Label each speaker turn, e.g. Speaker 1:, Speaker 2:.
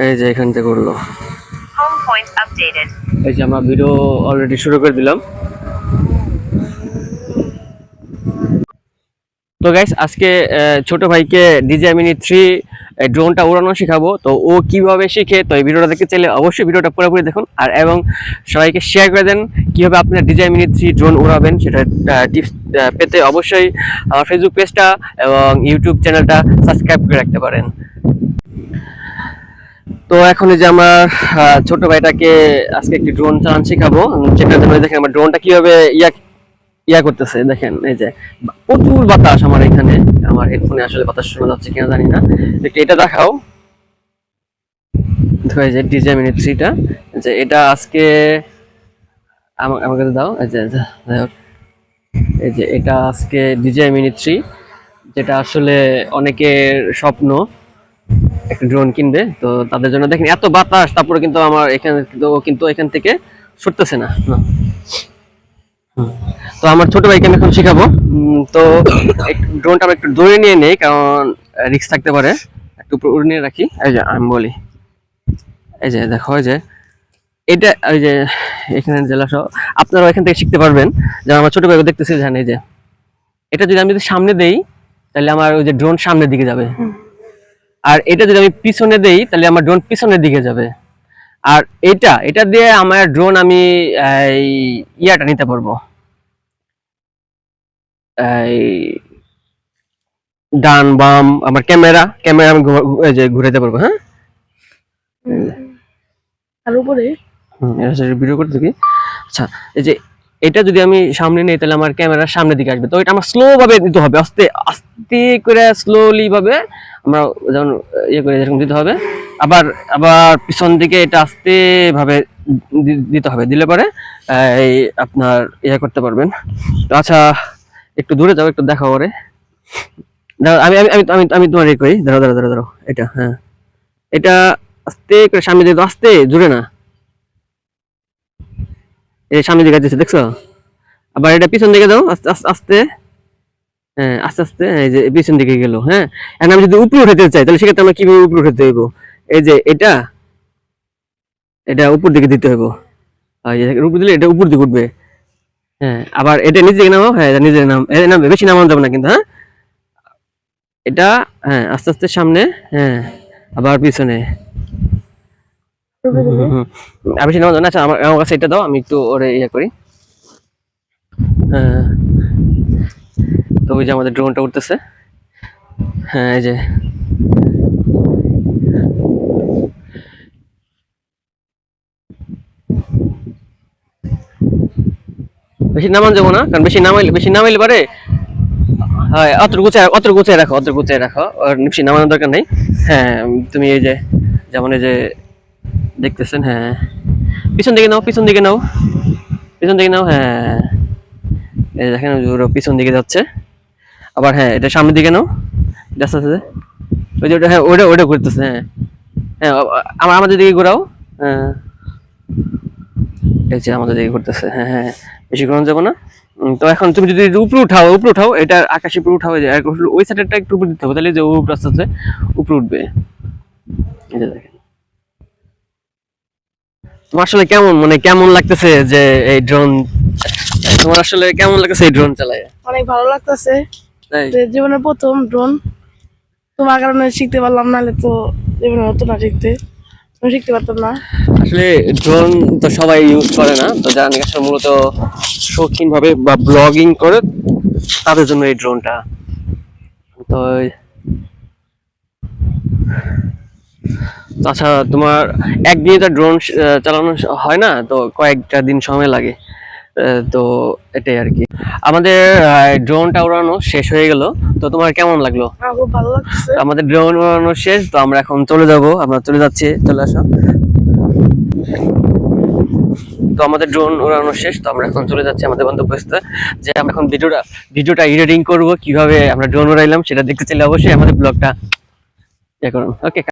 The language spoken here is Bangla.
Speaker 1: এই যে এখান থেকে করল. এই যে আমরা ভিডিও অলরেডি শুরু করে দিলাম। তো গাইস আজকে ছোট ভাইকে ডিজে মিনি থ্রি ড্রোনটা উড়ানো শেখাবো। তো ও কীভাবে শিখে তো এই ভিডিওটা দেখতে চাইলে অবশ্যই ভিডিওটা পুরোপুরি দেখুন। আর এবং সবাইকে শেয়ার করে দেন কীভাবে আপনার ডিজে মিনি থ্রি ড্রোন উড়াবেন সেটা টিপস পেতে অবশ্যই আমার ফেসবুক পেজটা এবং ইউটিউব চ্যানেলটা সাবস্ক্রাইব করে রাখতে পারেন। তো এখন এই যে আমার ছোট ভাইটাকে আজকে একটি ড্রোন চালান শেখাবো। যেটা দেখেন আমার ড্রোনটা কীভাবে ইয়া ইয়া করতেছে, দেখেন, এই যে প্রচুর বাতাস আমার এখানে। আমার হেডফোনে আসলে বাতাস শোনা যাচ্ছে কিনা জানি না। একটু এটা দেখাও। যে ডিজে মিনিট থ্রিটা যে এটা আজকে আমা- আমাকে দাও। এই যে যাই হোক। এই যে এটা আজকে ডিজে মিনিট থ্রি যেটা আসলে অনেকের স্বপ্ন। একটা ড্রোন কিনবে, তো তাদের জন্য দেখেন এত বাতাস, তারপরে কিন্তু আমার এখানে কিন্তু এখান থেকে ছুটতেছে না। না। তো আমার ছোট ভাইকে আমি এখন শেখাবো। তো ড্রোনটা আমরা একটু দূরে নিয়ে নেই, কারণ রিস্ক থাকতে পারে। একটু উড়ে নিয়ে রাখি। এই যে, আমি বলি। এই যে, দেখো যে, এটা, ওই যে, এখানে জেলা সহ আপনারা এখান থেকে শিখতে পারবেন। যেমন আমার ছোট ভাইকে দেখতেছি জানে যে। এটা যদি আমি যদি সামনে দেই, তাহলে আমার ওই যে ড্রোন সামনের দিকে যাবে। আর এটা যদি আমি পিছনে দেই তাহলে আমার ড্রোন পিছনের দিকে যাবে। আর এটা এটা দিয়ে আমার ড্রোন আমি ইয়াটা নিতে পারব। ডান বাম আমার ক্যামেরা ক্যামেরা আমি ঘুরাতে পারব হ্যাঁ?
Speaker 2: আর উপরে?
Speaker 1: ভিডিও করতে থাকি। আচ্ছা এই যে এটা যদি আমি সামনে নেই তাহলে আমার ক্যামেরার সামনের দিকে আসবে। তো এটা আমার স্লো ভাবে দিতে হবে আস্তে আস্তে করে স্লোলি ভাবে আমরা যেমন ইয়ে করে এরকম দিতে হবে। আবার আবার পিছন দিকে এটা আস্তে ভাবে দিতে হবে। দিলে পরে এই আপনার ইয়ে করতে পারবেন। তো আচ্ছা একটু দূরে যাও, একটু দেখা করে আমি আমি আমি আমি তোমার ইয়ে করি। দাঁড়াও দাঁড়াও দাঁড়াও দাঁড়াও, এটা হ্যাঁ। এটা আস্তে করে সামনে দিকে আস্তে জোরে না। এই সামনের দিকে যাচ্ছে দেখছ? আবার এটা পিছন দিকে দাও আস্তে আস্তে। আস্তে হ্যাঁ আস্তে আস্তে এই যে পিছন দিকে গেল হ্যাঁ? এখন আমি যদি উপরে উঠাতে চাই তাহলে সেক্ষেত্রে আমরা কীভাবে উপরে উঠাতে হইব? এই যে এটা এটা উপর দিকে দিতে হইব। উপর দিলে এটা উপর দিকে উঠবে। হ্যাঁ আবার এটা নিচে দিকে নামাও হ্যাঁ নিচে নাম এটা নামবে বেশি নামানো যাবে না কিন্তু হ্যাঁ? এটা হ্যাঁ আস্তে আস্তে সামনে হ্যাঁ আবার পিছনে। আমি সিনেমা জানা আচ্ছা আমার আমার কাছে এটা দাও আমি একটু ওরে ইয়ে করি। হ্যাঁ। ওই যে আমাদের ড্রোনটা উঠতেছে। হ্যাঁ এই যে। বেশি নামান যাব না, কারণ বেশি নামাইলে বেশি নামাইলে পারে। হয় অত গুছায় অত গুছায় রাখো অত গুছায় রাখো। আর বেশি নামানোর দরকার নেই। হ্যাঁ তুমি এই যে যেমন এই যে দেখতেছেন হ্যাঁ। পিছন দিকে নাও, পিছন দিকে নাও। পিছন দিকে নাও হ্যাঁ। এই দেখেন পিছন দিকে যাচ্ছে। আবার হ্যাঁ এটা সামনের দিকে নাও। এটা আস্তে আস্তে ওই যে ওটা হ্যাঁ ওটা ওটা ঘুরতেছে হ্যাঁ। হ্যাঁ আমার আমাদের দিকে ঘোরাও হ্যাঁ। এই যে আমাদের দিকে ঘুরতেছে হ্যাঁ হ্যাঁ বেশি ঘুরানো যাব না। তো এখন তুমি যদি উপরে উঠাও উপরে উঠাও এটা আকাশে উপরে উঠাও যে ওই সাইডটা একটু উপরে দিতে হবে, তাহলে যে উপরে আস্তে আস্তে উপরে উঠবে। দেখেন। তোমার আসলে কেমন মানে কেমন লাগতেছে যে এই ড্রোন তোমার আসলে কেমন লাগতেছে এই ড্রোন চালায়?
Speaker 2: অনেক ভালো লাগতেছে। জীবনের প্রথম ড্রোন তোমার কারণে শিখতে পারলাম নাহলে তো জীবনে হতো না শিখতে। আমি শিখতে পারতাম না।
Speaker 1: আসলে ড্রোন তো সবাই ইউজ করে না তো যারা নাকি মূলত শৌখিন ভাবে বা ব্লগিং করে তাদের জন্য এই ড্রোনটা তো আচ্ছা তোমার একদিনে তো ড্রোন চালানো হয় না তো কয়েকটা দিন সময় লাগে। তো এটাই আর কি। আমাদের ড্রোনটা উড়ানো শেষ হয়ে গেল। তো তোমার কেমন লাগল?
Speaker 2: লাগতেছে
Speaker 1: আমাদের ড্রোন উড়ানো শেষ তো আমরা এখন চলে যাব। আমরা চলে যাচ্ছি চলে আসো। তো আমাদের ড্রোন উড়ানো শেষ তো আমরা এখন চলে যাচ্ছি আমাদের গন্তব্যস্থলে যে আমরা এখন ভিডিওটা ভিডিওটা এডিটিং করব কীভাবে আমরা ড্রোন উড়াইলাম সেটা দেখতে চাইলে অবশ্যই আমাদের ব্লগটা ইয়ে করুন। ওকে